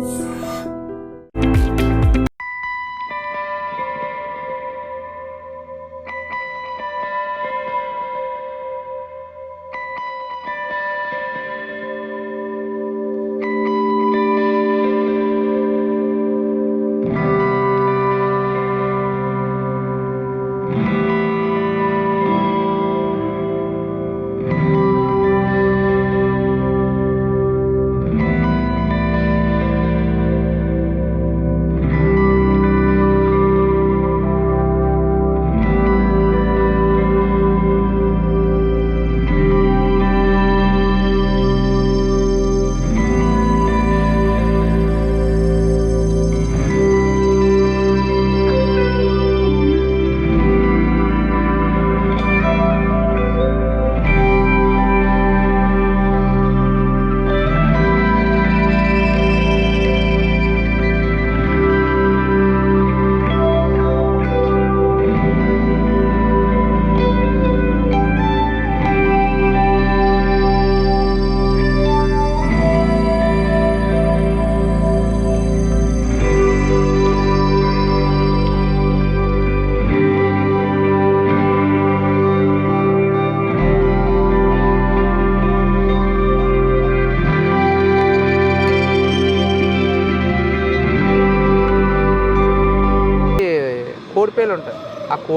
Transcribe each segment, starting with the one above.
啊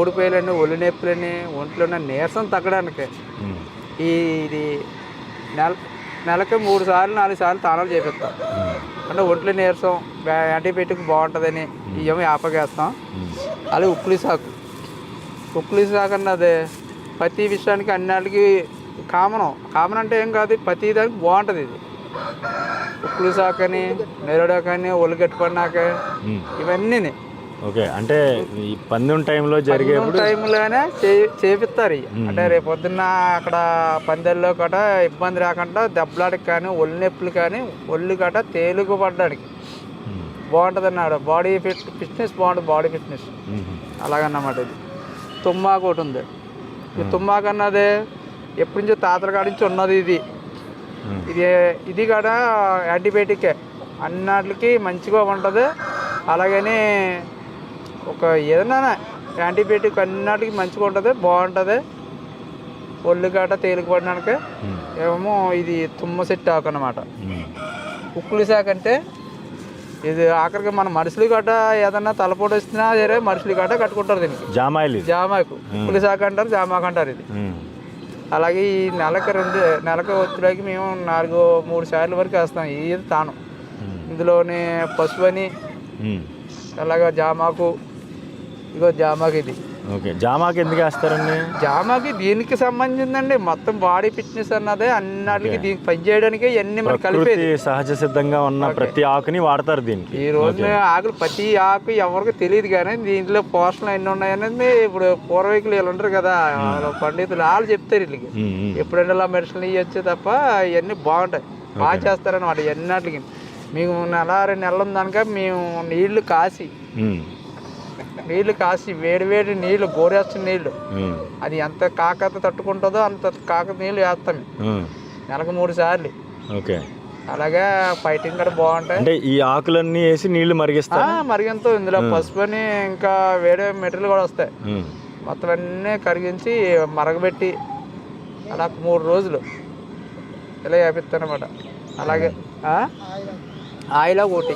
ఆ కోడిపేలని ఒళ్ళు నొప్పులని ఒంట్లో ఉన్న నీరసం తగ్గడానికి. ఈ ఇది నెల నెలకి మూడు సార్లు నాలుగు సార్లు తానాలు చేపిస్తాం. అంటే ఒంట్లో నీరసం బ్యా- యాంటీబయాటిక్ బాగుంటుందని ఇవేమో ఉమ్. అలాగే ఉక్కులి సాకు ఉక్కులి సాకు అన్నది ప్రతి విషయానికి అన్నిటికి కామన్ కామన్ అంటే ఏం కాదు ప్రతి దానికి బాగుంటుంది ఇది ఉక్కులి సాకు అని నెరడాకని ఒళ్ళు ఉమ్. ఇవన్నీ ఓకే అంటే ఈ పందెం టైంలో జరిగేప్పుడు టైంలోనే చేపిస్తారు అంటే రేపు పొద్దున్న అక్కడ పందెల్లో కట ఇబ్బంది రాకుండా దెబ్బలాడికి కానీ ఒళ్ళు నొప్పులు కానీ ఒళ్ళు కట తేలిక పడడానికి. బాగుంటుంది అన్నాడు బాడీ ఫిట్ ఫిట్నెస్ బాగుంటుంది బాడీ ఫిట్నెస్. అలాగన్నమాట ఇది. తుమ్మాకు ఒకటి ఉంది. ఈ తుమ్మాకు అన్నది ఎప్పటి నుంచో తాతల కాడి నుంచి ఉన్నది ఇది. ఇది ఇది కూడా యాంటీబయాటికే. అన్నిటికి మంచిగా ఉంటుంది. అలాగని ఒక ఏదైనా యాంటీబయాటిక్ అన్నిటికి మంచిగా ఉంటుంది బాగుంటుంది ఒళ్ళు గట తేలిక పడడానికి ఉమ్. ఏమో ఇది తుమ్మ సెట్ ఆకు అనమాట ఉమ్. ఉక్కులు శాఖ అంటే ఇది ఆఖరికి మన మనుషులు గట్ట ఏదన్నా తలపోటు వచ్చినా సరే మనుషులు గట్ట కట్టుకుంటారు దీనికి జామాయిల్ జామాకు ఉక్కులు శాఖ అంటారు జామాకు అంటారు ఇది. అలాగే ఈ నెలకు రెండు నెలకు వచ్చేలాకి మేము నాలుగు మూడు సార్లు వరకు వేస్తాం ఇది తాను. ఇందులోని పసుపు అని. అలాగా జామాకు ఇగో జామాకు ఇది ఓకే జామాకి ఎందుకు వేస్తారండి? జామాకి దీనికి సంబంధించిందండి మొత్తం బాడీ ఫిట్నెస్ అన్నదే అన్నిటికి దీనికి పని చేయడానికి ఇవన్నీ మనం కలిపేది. సహజ సిద్ధంగా ఉన్న ప్రతి ఆకుని వాడతారు దీనికి. ఈ రోజు ఆకులు ప్రతి ఆకు ఎవరికి తెలియదు కానీ దీంట్లో పోషణలు ఎన్ని ఉన్నాయనేది ఇప్పుడు పూర్వీకులు వీళ్ళు ఉంటారు కదా పండితులు వాళ్ళు చెప్తారు వీళ్ళకి. ఎప్పుడైనా ఇలా మెడిసిన్లు ఇవ్వచ్చు తప్ప ఇవన్నీ బాగుంటాయి. బాగా చేస్తారనమాట ఎన్నటికి మీకు నెల రెండు నెలలు ఉందనుక మేము నీళ్ళు కాసి. నీళ్ళు కాసి వేడి వేడి నీళ్ళు గోరేస్తున్న నీళ్ళు. అది ఎంత కాకత తట్టుకుంటుందో అంత కాకత నీళ్ళు వేస్తాం. నెలకు మూడు సార్లు. ఓకే. అలాగే ఫైటింగ్ కూడా బాగుంటాయి. అంటే ఈ ఆకులన్నీ వేసి నీళ్ళు మరిగిస్తారు? ఆ, మరిగంతో ఇందులో పసుపు అని ఇంకా వేరే మెటీరియల్ కూడా వస్తాయి. మొత్తం అన్నీ కరిగించి మరగబెట్టి అలా మూడు రోజులు ఇలా వేపిస్తానమాట అలాగే? ఆయిలాకు ఒకటి.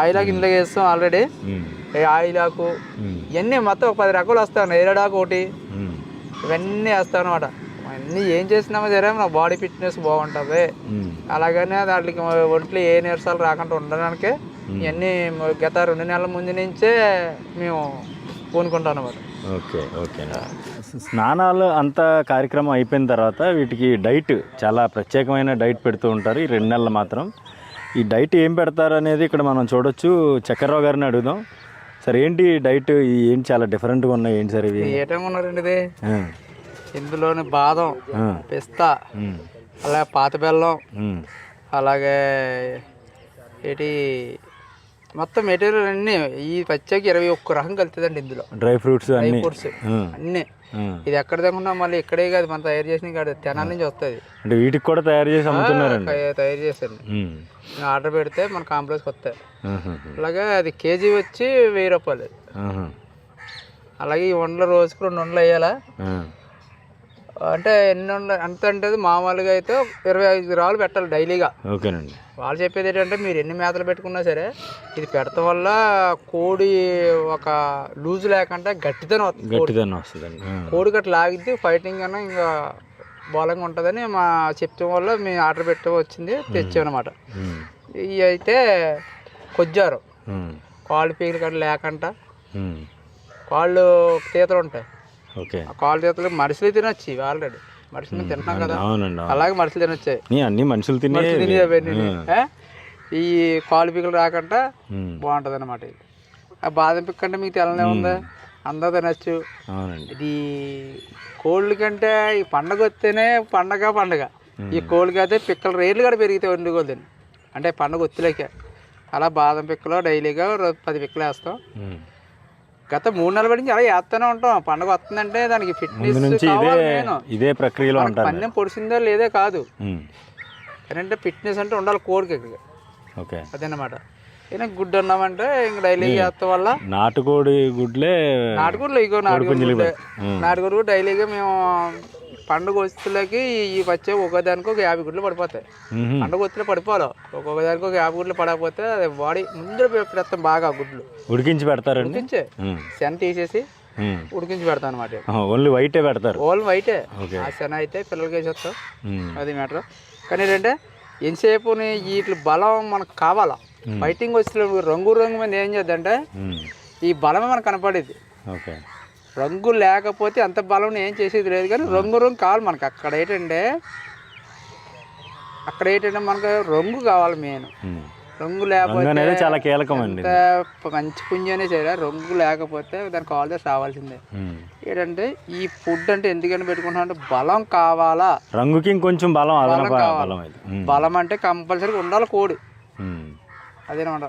ఆయిలాకు ఇందులో వేస్తాం ఆల్రెడీ. ఆయిలాకు. ఇవన్నీ మొత్తం ఒక పది రకాలు వస్తాను ఎరడాకు ఒకటి. ఇవన్నీ వేస్తాను అనమాట అన్నీ ఏం చేసినామో సరే నా బాడీ ఫిట్నెస్ బాగుంటుంది. అలాగనే దాంట్లోకి ఒంట్లో ఏ నీరసాలు రాకుండా ఉండడానికి ఇవన్నీ గత రెండు నెలల ముందు నుంచే మేము పూనుకుంటాం అనమాట ఓకే ఓకే. స్నానాలు అంతా కార్యక్రమం అయిపోయిన తర్వాత వీటికి డైట్ చాలా ప్రత్యేకమైన డైట్ పెడుతూ ఉంటారు ఈ రెండు నెలలు మాత్రం. ఈ డైట్ ఏం పెడతారు అనేది ఇక్కడ మనం చూడొచ్చు. చక్కెరరావు గారిని అడుగుదాం. సార్ ఏంటి డైట్? ఏంటి చాలా డిఫరెంట్గా ఉన్నాయి? ఏంటి సార్ ఇవి? ఉన్నారండి ఇది. ఇందులోని బాదం పిస్తా అలాగే పాత బెల్లం అలాగే ఏంటి మొత్తం మెటీరియల్ అన్నీ ఈ పచ్చకి ఇరవై ఒక్క రకం కలుతుందండి ఇందులో. డ్రై ఫ్రూట్స్ అన్నీ. ఫ్రూట్స్ అన్నీ. ఇది ఎక్కడ దగ్గర మళ్ళీ ఇక్కడే కాదు మనం తయారు చేసిన కాదు తెనాల నుంచి వస్తుంది. అంటే వీటికి కూడా తయారు చేసి అమ్ముతున్నారండి? తయారు చేశాను ఉమ్, ఆర్డర్ పెడితే మన కాంప్లెక్స్కి వస్తాయి. అలాగే అది కేజీ వచ్చి వెయ్యి రూపాయలు. అలాగే ఈ వండలు రోజుకు రెండు వందలు వేయాలా? అంటే ఎన్ని ఎంత అంటే మామూలుగా అయితే ఇరవై ఐదు రాళ్ళు పెట్టాలి డైలీగా. ఓకేనండి. వాళ్ళు చెప్పేది ఏంటంటే మీరు ఎన్ని మేతలు పెట్టుకున్నా సరే ఇది పెడతాం వల్ల కోడి ఒక లూజ్ లేకుండా గట్టితనం వస్తుంది కోడి. గట్టిదనం వస్తుందండి. కోడి గట్ట లాగిద్ది ఫైటింగ్ అన్నా ఇంకా బలంగా ఉంటుందని మా చెప్పడం వల్ల మేము ఆర్డర్ పెట్టి వచ్చింది తెచ్చామన్నమాట. ఇవి అయితే కొజ్జారు. కాళ్ళు పీకలు గట్ట లేకుండా కాళ్ళు తీతలు ఉంటాయి. ఓకే. ఆ కాళ్ళు తీతలు మనుషులు తినొచ్చు ఆల్రెడీ. మనుషులు తింటున్నాం కదా. అలాగే మనుషులు తినొచ్చాయి అన్ని మనుషులు తినే? ఈ కాలు పీకలు రాకుండా బాగుంటుంది అనమాట ఇది. ఆ బాదం పిక్ అంటే మీకు తెల్లనే ఉంది? అందరూ తినచ్చు. ఇది కోళ్ళ కంటే ఈ పండగ వస్తేనే పండగ పండగ. ఈ కోళ్ళకి అయితే పిక్కలు రేట్లు కూడా పెరిగితే వండుకోదండి అంటే పండగ ఒత్తులేకే అలా బాదం పిక్కలు డైలీగా పది పిక్కలు వేస్తాం. గత మూడు నెలల నుంచి అలా వేస్తూనే ఉంటాం. పండగ వస్తుందంటే దానికి ఫిట్నెస్ నుంచి ఇదే ఇదే ప్రక్రియలో ఉంటారు. పందెం పొడిసిందో లేదే కాదు. ఏంటంటే ఫిట్నెస్ అంటే ఉండాలి కోడికి ఇక్కడ ఓకే. అదన్నమాట అయినా గుడ్డు అన్నామంటే ఇంక డైలీ చేస్తాం వల్ల నాటుకోడి గుడ్లే నాటుకోళ్ళు ఇగో నాటుకోడి. నాటుకోడి కూడా డైలీగా మేము పండుగ వస్తువులకి ఈ వచ్చే ఒక్కోదానికి ఒక యాభై గుడ్లు పడిపోతాయి. పండుగ వస్తువులు పడిపోవాలి. ఒక్కొక్క దానికి ఒక యాభై గుడ్లు పడకపోతే అది బాడీ ముందర పెడతాం బాగా గుడ్లు. ఉడికించి పెడతారండి? ఉడికించే. శన తీసేసి. ఉడికించి పెడతాం అనమాట ఓన్లీ వైటే పెడతారు? ఓల్ వైటే. ఆ శన అయితే పిల్లలకి వేసేస్తాం అది మ్యాటర్. కానీ ఏంటంటే ఎంతసేపు వీటి బలం మనకు కావాలా? ఫైటింగ్ వచ్చిన రంగు రంగు మీద ఏం చేద్దంటే ఈ బలమే మనకు కనపడేది. ఓకే. రంగు లేకపోతే అంత బలం ఏం చేసేది లేదు కానీ రంగు రంగు కావాలి మనకు. అక్కడ ఏంటంటే అక్కడ ఏంటంటే మనకు రంగు కావాలి మెయిన్. రంగు లేకపోతే చాలా కీలకం అండి. ఎంత మంచి పుంజనే సరే రంగు లేకపోతే దానికి కావాల్సి రావాల్సిందే. ఏంటంటే ఈ ఫుడ్ అంటే ఎందుకని పెట్టుకుంటాం అంటే బలం కావాలా? రంగుకి ఇంకొంచెం బలం కావాలి. బలం అంటే కంపల్సరీగా ఉండాలి కోడి. అదేనమాట.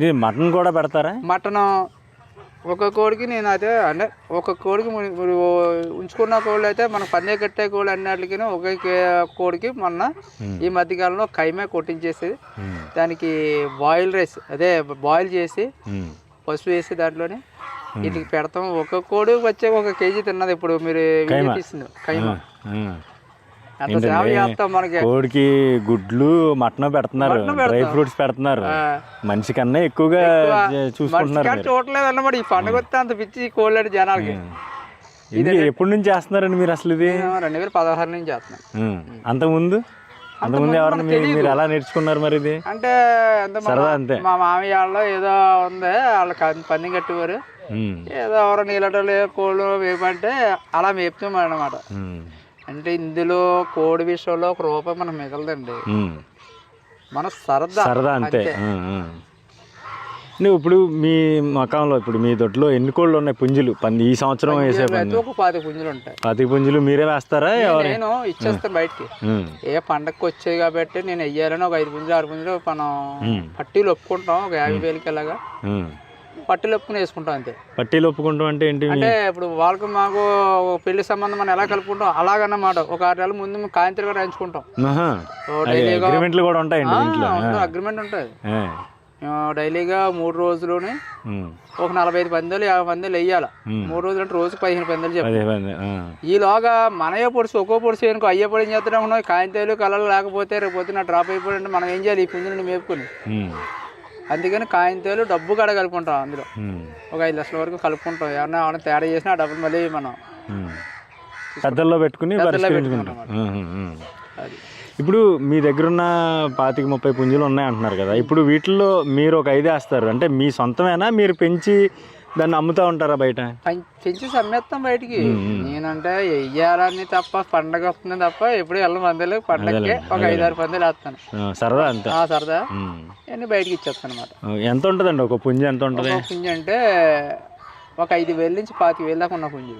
ఇది మటన్ కూడా పెడతారా? మటన్ ఒక కోడికి నేను అయితే అంటే ఒక కోడికి ఉంచుకున్న కోళ్ళు అయితే మనకు పందే కట్టే కోళ్ళు అన్నిటికీ ఒక కోడికి మొన్న. ఈ మధ్యకాలంలో కైమే కొట్టించేసి దానికి బాయిల్ రైస్ అదే బాయిల్ చేసి. పసుపు వేసి దాంట్లోనే వీటికి పెడతాం ఒక కోడి వచ్చే ఒక కేజీ తిన్నది ఇప్పుడు మీరు కైమా. కోడికి గుడ్లు మటన్ పెడుతున్నారు డ్రై ఫ్రూట్స్ పెడుతున్నారు. మనిషి కన్నా ఎక్కువగా చూసుకుంటున్నారు చూడలేదు అన్నమాట ఈ పండుగ వస్తే అంత పిచ్చి ఈ కోళ్ళు అంటే జనాలకి ఇది ఎప్పటి నుంచి చేస్తున్నారండి మీరు అసలు ఇది? రెండు వేల పదహారు నుంచి చేస్తున్నాను ఉమ్. అంతకుముందు? అంతకుముందు ఎవరన్నా మీరు ఎలా నేర్చుకున్నారు మరి ఇది? అంటే సరదా అంతే. మా మామయ్య వాళ్ళు ఏదో ఉంది వాళ్ళకి పంది కట్టేవారు. ఏదో ఎవరో నీళ్ళటోళ్ళు కోళ్ళు వేపంటే అలా మేపుతాం అనమాట. అంటే ఇందులో కోడి విషయంలో ఒక రూపాయి మనకు మిగలదండి. మన సరదా. సరదా అంతే. నువ్వు ఇప్పుడు మీ మకంలో ఇప్పుడు మీ దొడ్లో ఎన్ని కోళ్ళు ఉన్నాయి పుంజులు? పంది ఈ సంవత్సరం వేసే ఒక పాతి పుంజులు ఉంటాయి. పది పుంజులు మీరే వేస్తారా ఎవరు? నేను ఇచ్చేస్తాను బయటికి. ఏ పండగకి వచ్చాయి కాబట్టి నేను వెయ్యాలని ఒక ఐదు పుంజులు ఆరు పుంజులు మనం. పట్టీలు ఒప్పుకుంటాం ఒక యాభై వేలకి ఉమ్. పట్టీలు ఒప్పుకుని వేసుకుంటాం అంతే. పట్టీలు ఒప్పుకుంటాం అంటే ఏంటి? అంటే ఇప్పుడు వాళ్ళకి మాకు పెళ్ళి సంబంధం మనం ఎలా కలుపుకుంటాం? అలాగన్నమాట. ఒక ఆరు నెలల ముందు కాయంత్రి కూడా రాయించుకుంటాం. అగ్రిమెంట్లు కూడా ఉంటాయండి అగ్రిమెంట్ ఉంటుంది డైలీగా మూడు రోజులుని. ఒక నలభై ఐదు పందాలు యాభై పందాలు వేయాలి ఉమ్. మూడు రోజులు అంటే రోజుకి పదిహేను పందాలు చెప్పి. అదే పదే. ఆ. ఈలోగా మనయే పొడిచి ఒక్కో పొడిచి అనుకో అయ్యే పొడి ఏం చేస్తున్నాం కాయంతాలు కలలు లేకపోతే రేపు పొద్దున డ్రాప్ అయిపోయింటే మనం ఏం చేయాలి? ఈ పుంజుని మేపుకొని. అందుకని కాయంతాలు డబ్బు కడ కలుపుకుంటాం అందులో. ఒక ఐదు లక్షల వరకు కలుపుకుంటాం. ఎవరైనా ఏమైనా తేడా చేసినా ఆ డబ్బులు మళ్ళీ మనం. పెద్దల్లో పెట్టుకుని ఇప్పుడు మీ దగ్గర ఉన్న పాతిక ముప్పై పుంజులు ఉన్నాయి అంటున్నారు కదా. ఇప్పుడు వీటిల్లో మీరు ఒక ఐదు వేస్తారు. అంటే మీ సొంతమేనా? మీరు పెంచి దాన్ని అమ్ముతా ఉంటారా బయట? పెం- పెంచి సమ్మేస్తాం బయటికి. నేనంటే వెయ్యాలని తప్ప పండగ వస్తుంది తప్ప ఎప్పుడు వెళ్ళం పందాలు పండగకి ఒక ఐదు ఆరు పందాలు వేస్తాను. సరదా అంతే? సరదా. అన్ని బయటికి ఇచ్చేస్తాను అనమాట ఎంత ఉంటుందండి? ఒక పుంజు ఎంత ఉంటుంది? పుంజు అంటే ఒక ఐదు వేల నుంచి పాతిక వేల దాకా ఉన్న పుంజు.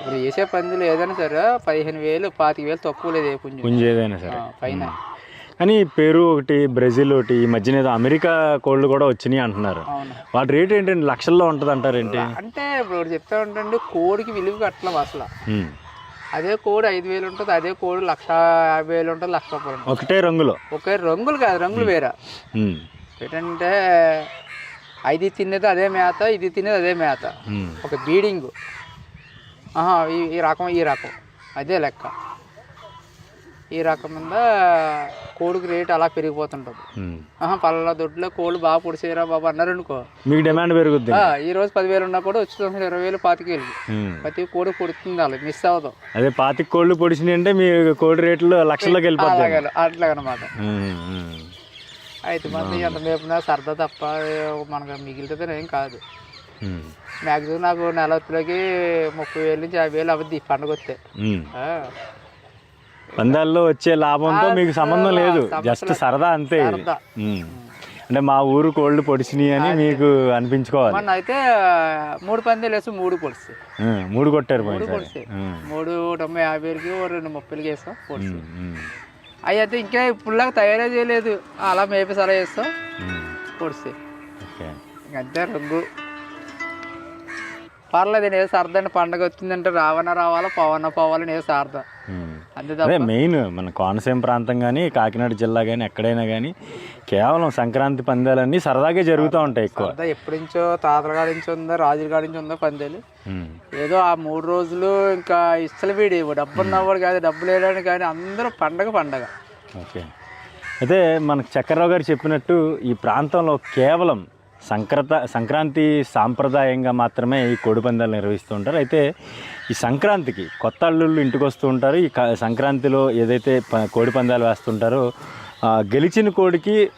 ఇప్పుడు వేసే పందులు ఏదైనా సరే పదిహేను వేలు పాతిక వేలు తక్కువ లేదు ఏ పుంజు. పుంజు ఏదైనా సరే. పైన. కానీ పెరు ఒకటి బ్రెజిల్ ఒకటి ఈ మధ్యన ఏదో అమెరికా కోళ్ళు కూడా వచ్చినాయి అంటున్నారు. వాటి రేట్ ఏంటండి లక్షల్లో ఉంటుంది అంటారేంటి అంటే ఇప్పుడు చెప్తా ఉంటండి కోడికి విలువ కట్టలేవు అసలు. అదే కోడి ఐదు వేలు ఉంటుంది అదే కోడి లక్ష యాభై వేలు ఉంటుంది లక్ష రూపాయలు ఒకటే రంగులో? ఒకే రంగులు కాదు రంగులు వేరే. ఏంటంటే అది తినేది అదే మేత ఇది తినేది అదే మేత. ఒక బీడింగ్. ఈ రకం ఈ రకం. అదే లెక్క. ఈ రకం మీద కోడికి రేట్ అలా పెరిగిపోతుంటుంది. పలానా దొడ్లో కోళ్ళు బాగా పొడిచేయరా బాబు అన్నారు అనుకో మీకు డిమాండ్ పెరుగుద్ది. ఈ రోజు పదివేలు ఉన్నా కూడా వచ్చి ఇరవై వేలు పాతికేలు. ప్రతి కోడి పొడుతుంది అలా మిస్ అవ్వదు. అదే పాతిక కోళ్ళు పొడిచినాయి అంటే మీ కోడి రేట్లు లక్షల్లోకి వెళ్ళిపోతాయి. అట్లాగనమాట. అయితే మాత్రం ఎంత మేపునా సరదా తప్ప మనకు మిగిలితే ఏం కాదు. మ్యాక్సిమం నాకు నెలకి ముప్పై వేలు నుంచి యాభై వేలు అవుద్ది పండుగ వస్తే. పందాల్లో వచ్చే లాభంతో మీకు సంబంధం లేదు. జస్ట్ సరదా అంతే. అంటే మా ఊరు కోళ్ళు పొడిచినాయి అని మీకు అనిపించుకోవాలి. మొన్న అయితే మూడు పందేలు వేసి మూడు పొడిచి మూడు కొట్టారు మూడు తొంభై యాభై వేలకి ఓ రెండు ముప్పైలకి వేస్తాం పొడిచి అవి అయితే ఇంకా ఇప్పుడులాగా తయారే చేయలేదు. అలా మేపేసి అలా వేస్తాం. పొడిచి అంతే రంగు. పర్లేదు నేను సరదా పండగ వచ్చిందంటే రావణ రావాలా పవన పోవాలని ఉమ్. అంతే అదే మెయిన్ మన కోనసీమ ప్రాంతం కానీ కాకినాడ జిల్లా కానీ ఎక్కడైనా కానీ కేవలం సంక్రాంతి పందాలన్నీ సరదాగా జరుగుతూ ఉంటాయి ఎక్కువ. ఎప్పటి నుంచో తాతల కాడి నుంచి ఉందో రాజుల కాడి నుంచి ఉందో పందేలు? ఏదో ఆ మూడు రోజులు ఇంకా ఇస్తలు వీడి డబ్బు ఉన్నవాడు కాదు డబ్బు లేడని కానీ అందరూ పండగ పండగ. ఓకే. అయితే మనకు చక్రరావు గారు చెప్పినట్టు ఈ ప్రాంతంలో కేవలం సంక్రత సంక్రాంతి సాంప్రదాయంగా మాత్రమే ఈ కోడి పందాలు నిర్వహిస్తూ ఉంటారు. అయితే ఈ సంక్రాంతికి కొత్త అల్లుళ్ళు ఇంటికి వస్తూ ఉంటారు. ఈ సంక్రాంతిలో ఏదైతే ప- కోడి పందాలు వేస్తుంటారో గెలిచిన కోడికి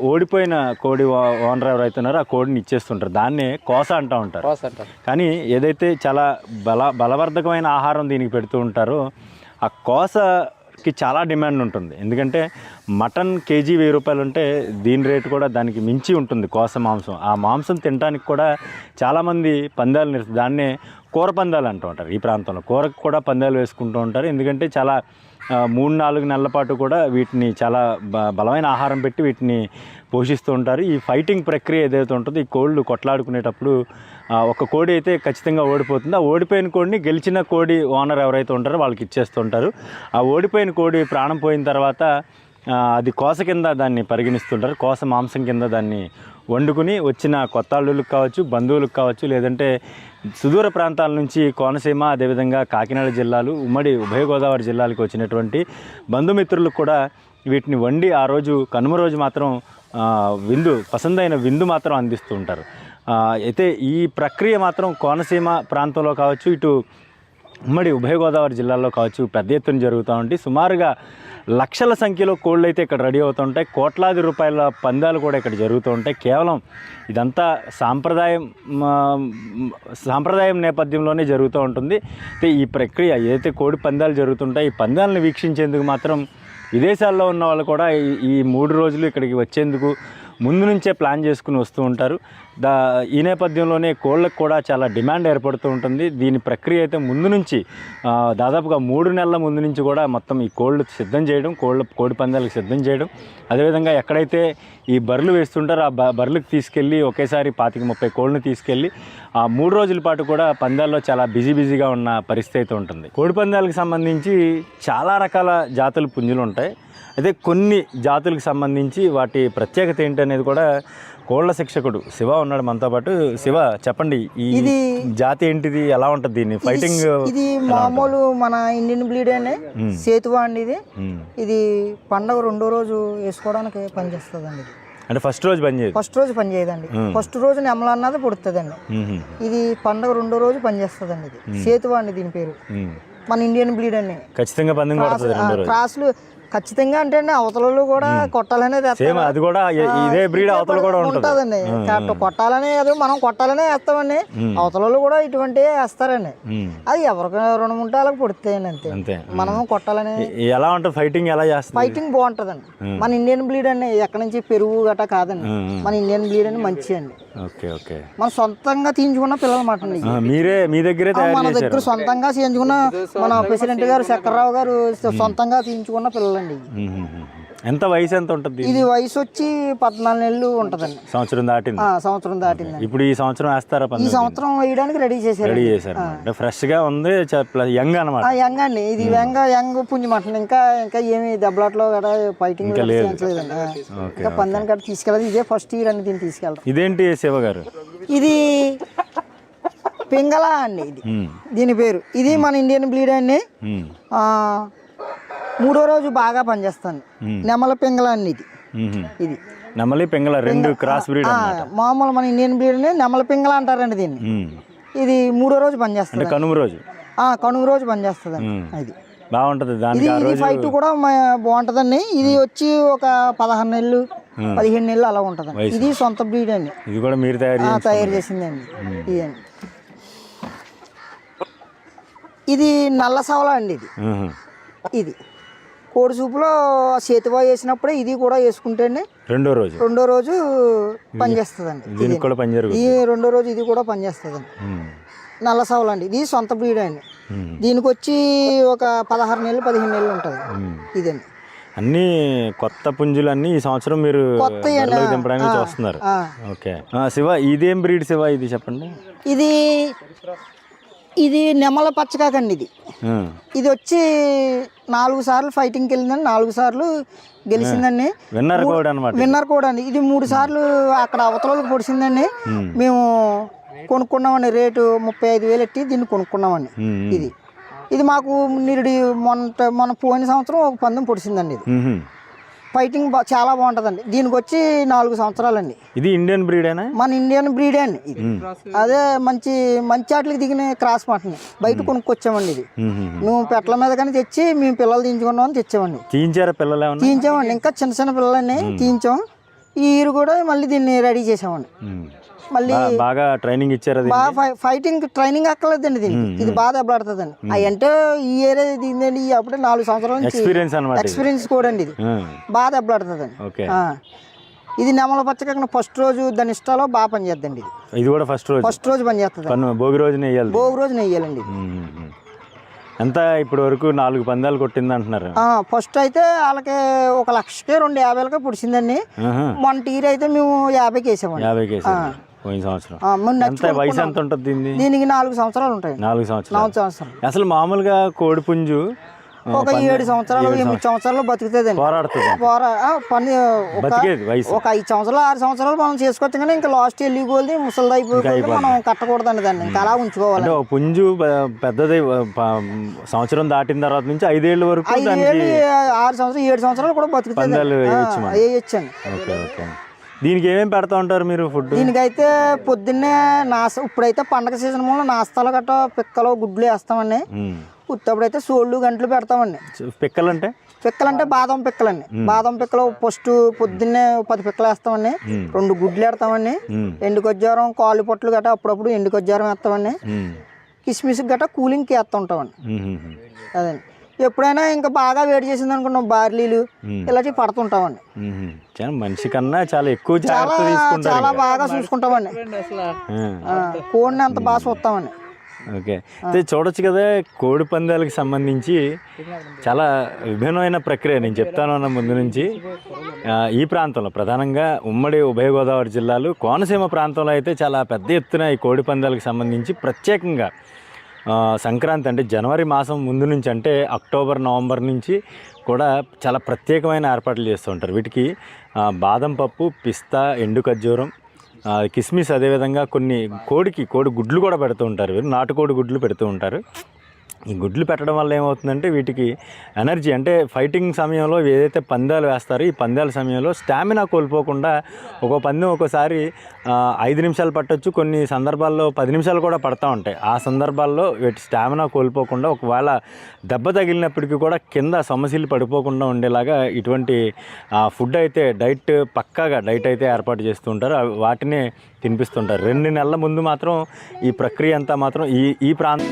ఓడిపోయిన కోడి ఓనర్ ఎవరైతే ఉన్నారో ఆ కోడిని ఇచ్చేస్తుంటారు. దాన్నే కోస అంటూ ఉంటారు. కోస కానీ ఏదైతే చాలా బల బలవర్ధకమైన ఆహారం దీనికి పెడుతూ ఉంటారో ఆ కి చాలా డిమాండ్ ఉంటుంది. ఎందుకంటే మటన్ కేజీ వెయ్యి రూపాయలు ఉంటే దీని రేటు కూడా దానికి మించి ఉంటుంది కోస మాంసం. ఆ మాంసం తినడానికి కూడా చాలామంది పందాలు నిర్వ దాన్నే కూర పందాలు అంటూ ఉంటారు ఈ ప్రాంతంలో. కూరకు కూడా పందాలు వేసుకుంటూ ఉంటారు. ఎందుకంటే చాలా మూడు నాలుగు నెలల పాటు కూడా వీటిని చాలా బ బలమైన ఆహారం పెట్టి వీటిని పోషిస్తూ ఉంటారు. ఈ ఫైటింగ్ ప్రక్రియ ఏదైతే ఉంటుందో ఈ కోళ్ళు కొట్లాడుకునేటప్పుడు ఒక కోడి అయితే ఖచ్చితంగా ఓడిపోతుంది. ఆ ఓడిపోయిన కోడిని గెలిచిన కోడి ఓనర్ ఎవరైతే ఉంటారో వాళ్ళకి ఇచ్చేస్తుంటారు. ఆ ఓడిపోయిన కోడి ప్రాణం పోయిన తర్వాత అది కోస కింద దాన్ని పరిగణిస్తుంటారు. కోస మాంసం కింద దాన్ని వండుకుని వచ్చిన కొత్త అల్లులకు కావచ్చు బంధువులకు కావచ్చు లేదంటే సుదూర ప్రాంతాల నుంచి కోనసీమ అదేవిధంగా కాకినాడ జిల్లాలు ఉమ్మడి ఉభయ గోదావరి జిల్లాలకు వచ్చినటువంటి బంధుమిత్రులకు కూడా వీటిని వండి ఆ రోజు కనుమ రోజు మాత్రం విందు పసందైన విందు మాత్రం అందిస్తూ ఉంటారు. అయితే ఈ ప్రక్రియ మాత్రం కోనసీమ ప్రాంతంలో కావచ్చు ఇటు ఉమ్మడి ఉభయ గోదావరి జిల్లాల్లో కావచ్చు పెద్ద ఎత్తున జరుగుతూ ఉంటాయి సుమారుగా లక్షల సంఖ్యలో కోళ్ళు అయితే ఇక్కడ రెడీ అవుతూ ఉంటాయి. కోట్లాది రూపాయల పందాలు కూడా ఇక్కడ జరుగుతూ ఉంటాయి. కేవలం ఇదంతా సాంప్రదాయం సాంప్రదాయం నేపథ్యంలోనే జరుగుతూ ఉంటుంది. అయితే ఈ ప్రక్రియ ఏదైతే కోడి పందాలు జరుగుతుంటాయి ఈ పందాలను వీక్షించేందుకు మాత్రం విదేశాల్లో ఉన్న వాళ్ళు కూడా ఈ- ఈ మూడు రోజులు ఇక్కడికి వచ్చేందుకు ముందు నుంచే ప్లాన్ చేసుకుని వస్తూ ఉంటారు. దా ఈ నేపథ్యంలోనే కోళ్ళకు కూడా చాలా డిమాండ్ ఏర్పడుతూ ఉంటుంది. దీని ప్రక్రియ అయితే ముందు నుంచి దాదాపుగా మూడు నెలల ముందు నుంచి కూడా మొత్తం ఈ కోళ్ళు సిద్ధం చేయడం కోళ్ళ కోడి పందాలకు సిద్ధం చేయడం. అదేవిధంగా ఎక్కడైతే ఈ బర్రెలు వేస్తుంటారో ఆ బర్రెలకు తీసుకెళ్ళి ఒకేసారి పాతిక ముప్పై కోళ్ళని తీసుకెళ్ళి ఆ మూడు రోజుల పాటు కూడా పందాల్లో చాలా బిజీ బిజీగా ఉన్న పరిస్థితి అయితే ఉంటుంది. కోడి పందాలకు సంబంధించి చాలా రకాల జాతుల పుంజులు ఉంటాయి. అయితే కొన్ని జాతులకు సంబంధించి వాటి ప్రత్యేకత ఏంటి అనేది కూడా కోళ్ళ శిక్షకుడు శివ ఉన్నాడు మనతో పాటు. శివ చెప్పండి ఈ జాతి ఏంటిది? ఎలా ఉంటుంది దీన్ని? ఫైటింగ్ ఇది మామూలు మన ఇండియన్ బ్లీడ్ అనే సేతువా అండి ఇది. ఇది పండగ రెండో రోజు వేసుకోవడానికి పనిచేస్తుందండి. ఇది అంటే ఫస్ట్ రోజు పని చేయదు? ఫస్ట్ రోజు పని చేయదండి. ఫస్ట్ రోజు నెమల అన్నది పుడుతుందండి. ఇది పండగ రెండో రోజు పనిచేస్తుందండి ఇది. సేతువా అండి దీని పేరు. మన ఇండియన్ బ్లీడ్ అని. ఖచ్చితంగా క్రాసులు ఖచ్చితంగా అంటే అండి అవతలలో కూడా కొట్టాలనేది సేమ్ అది కూడా ఇదే బ్రీడ్ అవతల కూడా ఉంటుంది. ఉంటుందండి. కరెక్ట్ కొట్టాలనే కాదు మనం కొట్టాలనే వేస్తామండి. అవతలలో కూడా ఇటువంటివి వేస్తారండి. అది ఎవరికి రెండు ముంటాలకు పుడుతాయండి అంతే. అంతే. మనము కొట్టాలనే ఎలా ఉంటుంది? ఫైటింగ్ ఎలా చేస్తుంది? ఫైటింగ్ బాగుంటుందండి. మన ఇండియన్ బ్లీడ్ అండి ఎక్కడి నుంచి పెరుగు గట్రా కాదండి. మన ఇండియన్ బ్లీడ్ అని మంచి అండి ఓకే ఓకే. మన సొంతంగా తీయించుకున్న పిల్లలు మాట మీరే మీ దగ్గరే మన దగ్గర సొంతంగా చేయించుకున్న మన ప్రెసిడెంట్ గారు చక్రరావు గారు సొంతంగా తీయించుకున్న పిల్లలండి. ఎంత వయసు ఎంత ఉంటుంది ఇది వయసు వచ్చి పద్నాలుగు నెలలు ఉంటుందండి. సంవత్సరం దాటింది? ఆ, సంవత్సరం దాటిందండి. ఇప్పుడు ఈ సంవత్సరం వేస్తారా ఈ సంవత్సరం వేయడానికి రెడీ చేశారు రెడీ చేశారు అంటే ఫ్రెష్గా ఉంది యంగ్ అనమాట ఆ యంగ్ అండి. ఇది యంగ్ యంగ్ పుంజి మటన్. ఇంకా ఇంకా ఏమి దెబ్బలాట్లో కూడా ఫైటింగ్ లేదండి. ఇంకా పందాన్ని కట్ట తీసుకెళ్ళదు. ఇదే ఫస్ట్ ఇయర్ అండి దీన్ని తీసుకెళ్ళడం. ఇదేంటి శివ గారు? ఇది పింగళ అండి ఇది. దీని పేరు. ఇది మన ఇండియన్ బ్లీడ్ అండి. మూడో రోజు బాగా పనిచేస్తాను. నెమల పింగళ అండి ఇది. ఇది. నెమలి పింగళ రెండు క్రాస్ బ్రీడ్ మామూలు మన ఇండియన్ బ్లీడ్ నెమల పింగళ అంటారండి దీన్ని. ఇది మూడో రోజు పనిచేస్తుంది. కనుమ రోజు. కనుమ రోజు పనిచేస్తుందండి ఉమ్. అది. బాగుంటది ఇది ఇది ఫైట్ కూడా బాగుంటుందండి. ఇది వచ్చి ఒక పదహారు నెలలు పదిహేను నెలలు అలా ఉంటుందండి. ఇది సొంత బ్రీడ్ అండి. ఇది కూడా మీరు తయారు తయారు చేసిందండి. ఇదండి ఇది నల్ల సవల అండి ఇది. ఇది. కోడి సూపులో చేతివా వేసినప్పుడే ఇది కూడా వేసుకుంటేనే రెండో రోజు. రెండో రోజు పనిచేస్తుందండి. దీనికి కూడా పని జరుగుతుంది. ఈ రెండో రోజు ఇది కూడా పనిచేస్తుందండి. నల్ల సవల అండి ఇది సొంత బ్రీడ్ అండి. దీనికి వచ్చి ఒక పదహారు నెలలు పదిహేను నెలలు ఉంటుంది. ఇదండి. అన్ని కొత్త పుంజులు అన్ని ఈ సంవత్సరం మీరు దింపడానికి చూస్తున్నారు. ఓకే. శివ ఇదేం బ్రీడ్ శివ ఇది చెప్పండి? ఇది ఇది నెమల పచ్చకాకండి ఇది. ఇది వచ్చి నాలుగు సార్లు ఫైటింగ్కి వెళ్ళిందండి. నాలుగు సార్లు గెలిచిందండి విన్నర్ కోడ్ అనమాట విన్నర్ కూడా అండి ఇది మూడు సార్లు అక్కడ అవతలకి పొడిచిందండి మేము కొనుక్కున్నామండి. రేటు ముప్పై ఐదు వేలు ఎట్టి దీన్ని కొనుక్కున్నామండి. ఇది. ఇది మాకు నిరుడి మొన్న మొన్న పోయిన సంవత్సరం ఒక పందెం పొడిచిందండి ఇది. ఫైటింగ్ చాలా బాగుంటుందండి. దీనికి వచ్చి నాలుగు సంవత్సరాలండి. ఇది ఇండియన్ బ్రీడేనా? మన ఇండియన్ బ్రీడే అండి ఇది. అదే మంచి మంచి ఆటలకు దిగిన క్రాస్ మటన్. బయట కొనుక్కొచ్చామండి ఇది. నువ్వు పెట్టల మీద కానీ తెచ్చి మేము పిల్లలు దించుకున్నామని తెచ్చామండి. తీయించారా పిల్లలు తీయించామండి. ఇంకా చిన్న చిన్న పిల్లలని తీయించాం. ఈ కూడా మళ్ళీ దీన్ని రెడీ చేసామండి. మళ్ళీ బాగా ట్రైనింగ్ ఇచ్చారా? బాగా ఫైటింగ్ ట్రైనింగ్ అక్కర్లేదండి దీనికి. ఇది బాగా దెబ్బలాడుతుందండి అవి అంటే ఈ ఏరియా దీనిదండి అప్పుడే నాలుగు సంవత్సరాల నుంచి ఎక్స్పీరియన్స్ అనమాట. ఎక్స్పీరియన్స్ కూడా అండి ఇది. బాగా దెబ్బలాడుతుందండి ఓకే. ఇది నెమల పచ్చకాక ఫస్ట్ రోజు దాని ఇష్టాలో బాగా పనిచేద్దండి ఇది. ఇది కూడా ఫస్ట్ రోజు? ఫస్ట్ రోజు పనిచేస్తుంది భోగి రోజున వేయాలి భోగి రోజు నెయ్యాలండి. ఎంత ఇప్పటి వరకు నాలుగు పందాలు కొట్టింది అంటున్నారు ఫస్ట్ అయితే వాళ్ళకి ఒక లక్షకి రెండు యాభైలకే పుడిచిందండి. మొన్న టీర్ అయితే మేము యాభైకి వేసామండి. యాభై కేసు పోయిన సంవత్సరం. ఎంత? వయసు ఎంత ఉంటుంది దీన్ని? దీనికి నాలుగు సంవత్సరాలు ఉంటాయి. నాలుగు సంవత్సరాలు. అసలు మామూలుగా కోడిపుంజు ఆ, ఒక ఏడు సంవత్సరాలు ఎనిమిది సంవత్సరాలు. బతుకుతుందండి. పోరాడుతుంది. పోరా ఆ, పని ఒక ఐదు సంవత్సరాలు ఆరు సంవత్సరాలు మనం చేసుకోవచ్చు కానీ ఇంకా లాస్ట్ వెళ్ళి కోల్ది ముసలిది అయిపోయి మనం కట్టకూడదండి దాన్ని. ఇంకా అలా ఉంచుకోవాలి. పుంజు పెద్దది సంవత్సరం దాటిన తర్వాత నుంచి ఐదేళ్ళ వరకు ఐదు దానికి ఏళ్ళు ఆరు సంవత్సరాలు ఏడు సంవత్సరాలు కూడా బతుకుతుంది. వేయొచ్చండి. Okay okay. దీనికి ఏమేమి పెడతా ఉంటారు మీరు ఫుడ్ దీనికైతే పొద్దున్నే నాస ఇప్పుడైతే పండగ సీజన్ మూల నాస్తాలు గట్ట పిక్కలు గుడ్లు వేస్తామండి. ఉత్తప్పుడైతే సోళ్ళు గంటలు పెడతామండి. పిక్కలంటే? పిక్కలంటే బాదం పిక్కలండి. బాదం పిక్కలు ఫస్ట్ పొద్దున్నే పది పిక్కలు వేస్తామండి. రెండు గుడ్లు వేస్తామండి ఉమ్. ఎండు కొజ్జారం కాలు పొట్లు గట్ట అప్పుడప్పుడు ఎండు కొజ్జారం వేస్తామండి. కిస్మిస్ గట్ట కూలింగ్కి వేస్తుంటామండి. అదండి. ఎప్పుడైనా ఇంకా బాగా వేడి చేసింది అనుకున్నాం బార్లీలు ఇలాంటివి పడుతుంటామండి. మనిషి కన్నా చాలా ఎక్కువ చాలా జాగ్రత్త తీసుకుంటారు చాలా బాగా చూసుకుంటామండి. కోడిని అంత బాగా చూస్తామండి. ఓకే. అయితే చూడొచ్చు కదా కోడి పందాలకు సంబంధించి చాలా విభిన్నమైన ప్రక్రియ. నేను చెప్తాను అన్న ముందు నుంచి. ఈ ప్రాంతంలో ప్రధానంగా ఉమ్మడి ఉభయ గోదావరి జిల్లాలు కోనసీమ ప్రాంతంలో అయితే చాలా పెద్ద ఎత్తున ఈ కోడి పందాలకు సంబంధించి ప్రత్యేకంగా సంక్రాంతి అంటే జనవరి మాసం ముందు నుంచి అంటే అక్టోబర్ నవంబర్ నుంచి కూడా చాలా ప్రత్యేకమైన ఏర్పాట్లు చేస్తూ ఉంటారు. వీటికి బాదం పప్పు పిస్తా ఎండు ఖర్జూరం కిస్మిస్ అదేవిధంగా కొన్ని కోడికి కోడి గుడ్లు కూడా పెడుతూ ఉంటారు వీరు. నాటుకోడి గుడ్లు పెడుతూ ఉంటారు. ఈ గుడ్లు పెట్టడం వల్ల ఏమవుతుందంటే వీటికి ఎనర్జీ అంటే ఫైటింగ్ సమయంలో ఏదైతే పందాలు వేస్తారో ఈ పందాల సమయంలో స్టామినా కోల్పోకుండా ఒక పందెం ఒక్కోసారి ఐదు నిమిషాలు పట్టొచ్చు. కొన్ని సందర్భాల్లో పది నిమిషాలు కూడా పడతా ఉంటాయి. ఆ సందర్భాల్లో వీటి స్టామినా కోల్పోకుండా ఒకవేళ దెబ్బ తగిలినప్పటికీ కూడా కింద సమస్యలు పడిపోకుండా ఉండేలాగా ఇటువంటి ఫుడ్ అయితే డైట్ పక్కాగా డైట్ అయితే ఏర్పాటు చేస్తుంటారు వాటిని తినిపిస్తుంటారు రెండు నెలల ముందు మాత్రం ఈ ప్రక్రియ అంతా మాత్రం ఈ ఈ ప్రాంతం